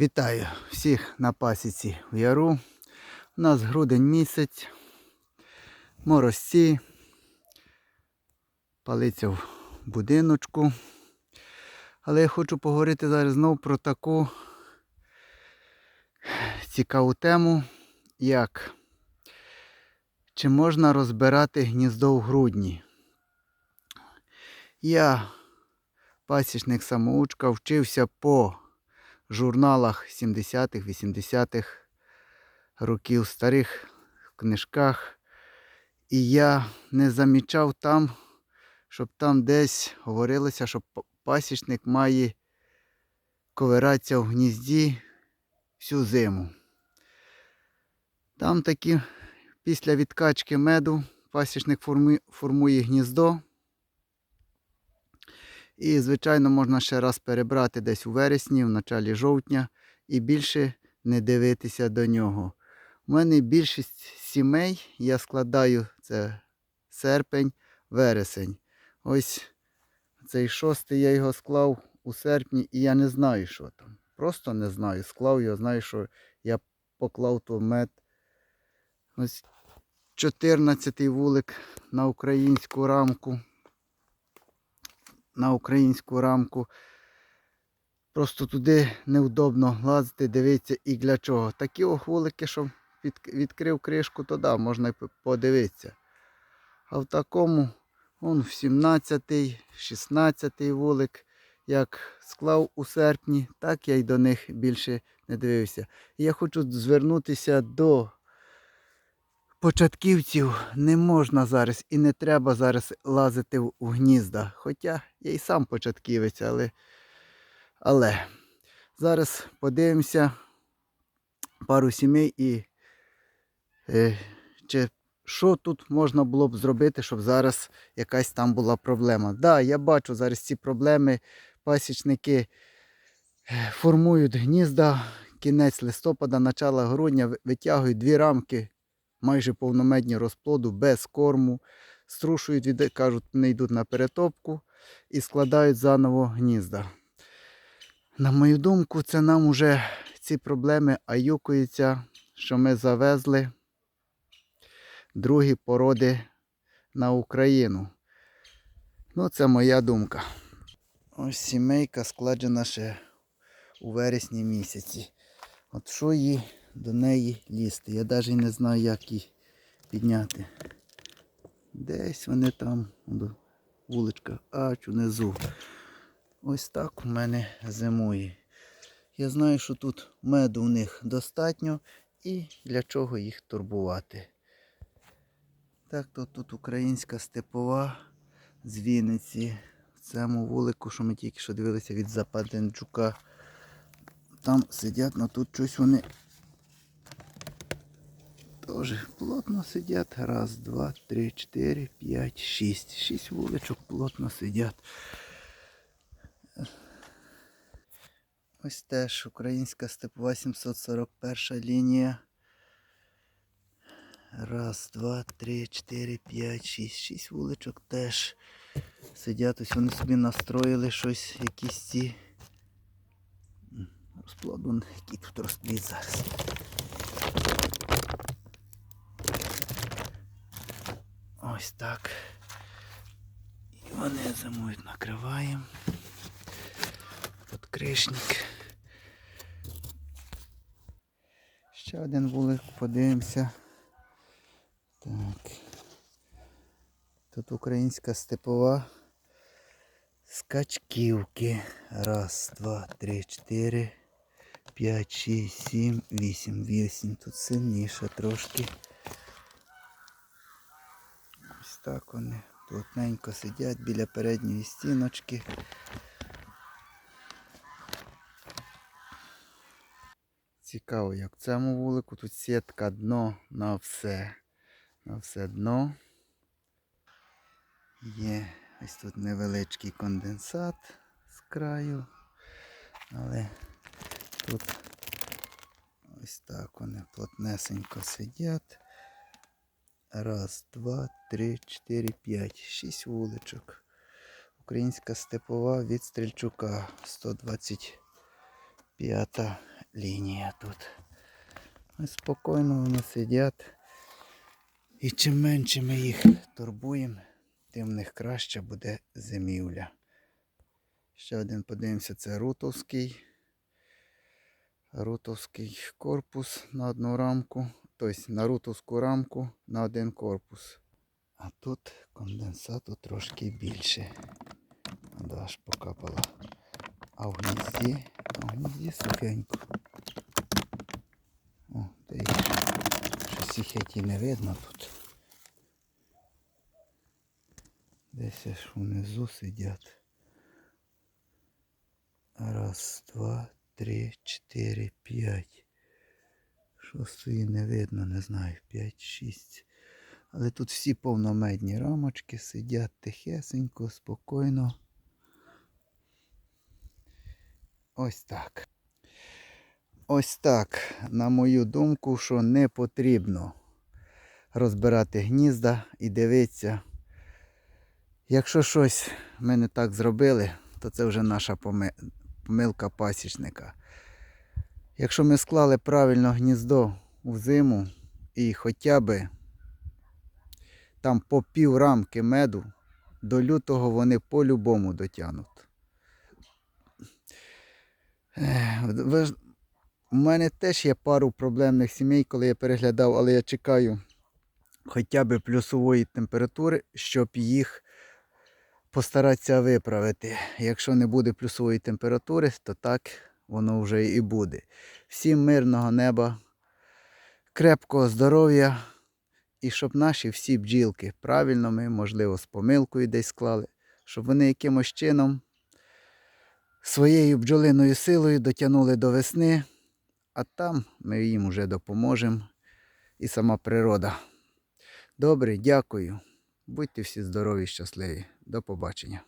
Вітаю всіх на пасіці в яру. У нас грудень місяць, морозці, палиця в будиночку. Але я хочу поговорити зараз знову про таку цікаву тему, як чи можна розбирати гніздо в грудні. Я, пасічник самоучка, вчився по журналах 70-х, 80-х років, старих книжках. І я не замічав там, щоб там десь говорилося, що пасічник має ковиратися в гнізді всю зиму. Там такі після відкачки меду пасічник формує, гніздо. І, звичайно, можна ще раз перебрати десь у вересні, в началі жовтня, і більше не дивитися до нього. У мене більшість сімей я складаю це серпень, вересень. Ось цей шостий я його склав у серпні, і я не знаю, що там. Просто не знаю. Склав його, знаю, що я поклав то мед. Ось 14-й вулик на українську рамку на українську рамку. Просто туди невдобно лазити, дивитися і для чого. Такі охволики, що відкрив кришку, то да, можна подивитися. А в такому, он в 17-й, 16-й вулик, як склав у серпні, так я й до них більше не дивився. І я хочу звернутися до початківців не можна зараз і не треба зараз лазити в, гнізда. Хоча я і сам початківець, але, але зараз подивимося пару сімей і е, чи, що тут можна було б зробити, щоб зараз якась там була проблема. Так, да, я бачу зараз ці проблеми. Пасічники е, формують гнізда, кінець листопада, начало грудня, витягують дві рамки майже повномедні розплоду без корму, струшують, від, кажуть, не йдуть на перетопку і складають заново гнізда. На мою думку, це нам вже ці проблеми аюкуються, що ми завезли другі породи на Україну. Ну, це моя думка. Ось сімейка складена ще у вересні місяці. От що їй до неї лізти? Я навіть не знаю, як її підняти. Десь вони там, вуличка, аж унизу. Ось так у мене зимує. Я знаю, що тут меду у них достатньо і для чого їх турбувати. Так, то тут українська степова з Вінниці. В цьому вулику, що ми тільки що дивилися від Западенчука. Там сидять, але тут щось вони теж плотно сидять. Раз, два, три, чотири, п'ять, шість. Шість вуличок плотно сидять. Ось теж українська степова 741 лінія. Раз, два, три, чотири, п'ять, шість. Шість вуличок теж сидять. Ось вони собі настроїли щось, якісь ці. Розплод, вон, тут розплід зараз. Ось так. І вони зимують, накриваємо. Подкришник. Ще один вулик, подивимося. Так. Тут українська степова. Скачківки. Раз, два, три, чотири, п'ять, шість, сім, вісім. Вісім. Тут сильніше трошки. Ось так вони плотненько сидять біля передньої стіночки. Цікаво, як в цьому вулику тут сітка дно на все. На все дно. Є ось тут невеличкий конденсат з краю. Але тут ось так вони плотнесенько сидять. Раз, два, три, чотири, п'ять, шість вуличок. Українська степова від Стрільчука 125 лінія тут. Спокійно вони сидять. І чим менше ми їх турбуємо, тим в них краще буде зимівля. Ще один подивимося, це рутовський. Рутовський корпус на одну рамку. Тобто на рамку на один корпус. А тут конденсату трошки більше. Вода аж покапала. А в гнізді, а в гнізді сухенько. О, їх щось їх як і не видно тут. Десь аж внизу сидять. Раз, два, три, чотири, п'ять. Шостої не видно, не знаю, п'ять, шість. Але тут всі повномедні рамочки сидять тихесенько, спокійно. Ось так. Ось так, на мою думку, що не потрібно розбирати гнізда і дивитися. Якщо щось ми не так зробили, то це вже наша помилка пасічника. Якщо ми склали правильно гніздо в зиму і хоча б там по пів рамки меду, до лютого вони по-любому дотягнуть. У мене теж є пару проблемних сімей, коли я переглядав, але я чекаю хоча б плюсової температури, щоб їх постаратися виправити. Якщо не буде плюсової температури, то так воно вже і буде. Всім мирного неба, крепкого здоров'я і щоб наші всі бджілки правильно ми, можливо, з помилкою десь склали, щоб вони якимось чином своєю бджолиною силою дотягнули до весни, а там ми їм вже допоможемо і сама природа. Добре, дякую. Будьте всі здорові і щасливі. До побачення.